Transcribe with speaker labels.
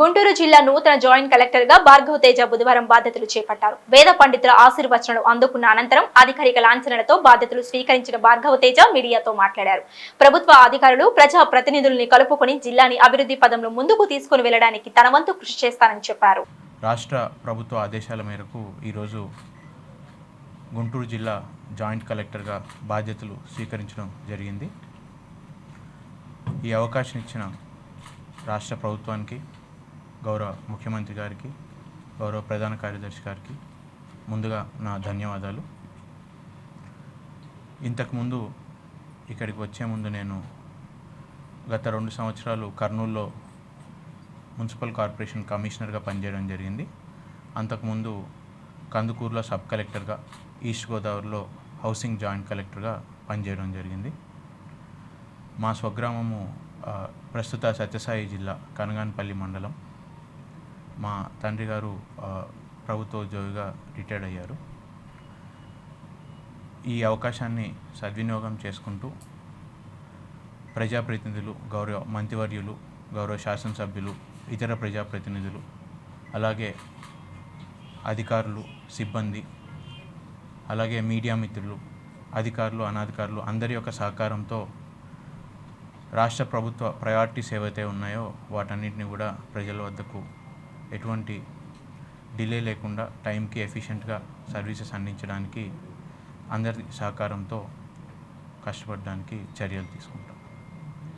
Speaker 1: గుంటూరు జిల్లా నూతన జాయింట్ కలెక్టర్గా భార్గవ తేజ బుధవారం బాధ్యతలు చేపట్టారు. వేద పండితుల ఆశీర్వచనాలు అందుకున్న అనంతరం అధికారిక లాంఛనలతో బాధ్యతలు స్వీకరించిన భార్గవ తేజ మీడియాతో మాట్లాడారు. ప్రభుత్వ అధికారులు ప్రజా ప్రతినిధుల్ని కలుపుకొని జిల్లాని అభివృద్ధి పదంలో ముందుకు తీసుకుని వెళ్ళడానికి తన వంతు కృషి చేస్తానని చెప్పారు.
Speaker 2: రాష్ట్ర ప్రభుత్వ ఆదేశాల మేరకు ఈరోజు గుంటూరు జిల్లా జాయింట్ కలెక్టర్గా బాధ్యతలు స్వీకరించడం జరిగింది. ఈ అవకాశం ఇచ్చిన రాష్ట్ర ప్రభుత్వానికి గౌరవ ముఖ్యమంత్రి గారికి గౌరవ ప్రధాన కార్యదర్శి గారికి ముందుగా నా ధన్యవాదాలు. ఇంతకుముందు ఇక్కడికి వచ్చే ముందు నేను గత రెండు సంవత్సరాలు కర్నూలులో మున్సిపల్ కార్పొరేషన్ కమిషనర్గా పనిచేయడం జరిగింది. అంతకుముందు కందుకూరులో సబ్ కలెక్టర్గా ఈస్ట్ గోదావరిలో హౌసింగ్ జాయింట్ కలెక్టర్గా పనిచేయడం జరిగింది. మా స్వగ్రామము ప్రస్తుత సత్యసాయి జిల్లా కనగానపల్లి మండలం. మా తండ్రి గారు ప్రభుత్వ ఉద్యోగిగా రిటైర్డ్ అయ్యారు. ఈ అవకాశాన్ని సద్వినియోగం చేసుకుంటూ ప్రజాప్రతినిధులు గౌరవ మంత్రివర్యులు గౌరవ శాసనసభ్యులు ఇతర ప్రజాప్రతినిధులు అలాగే అధికారులు సిబ్బంది అలాగే మీడియా మిత్రులు అధికారులు అనాధికారులు అందరి యొక్క సహకారంతో రాష్ట్ర ప్రభుత్వ ప్రయారిటీస్ ఏవైతే ఉన్నాయో వాటన్నిటిని కూడా ప్రజల వద్దకు ఎటువంటి డిలే లేకుండా టైంకి ఎఫిషియెంట్గా సర్వీసెస్ అందించడానికి అందరి సహకారంతో కష్టపడడానికి చర్యలు తీసుకుంటాం.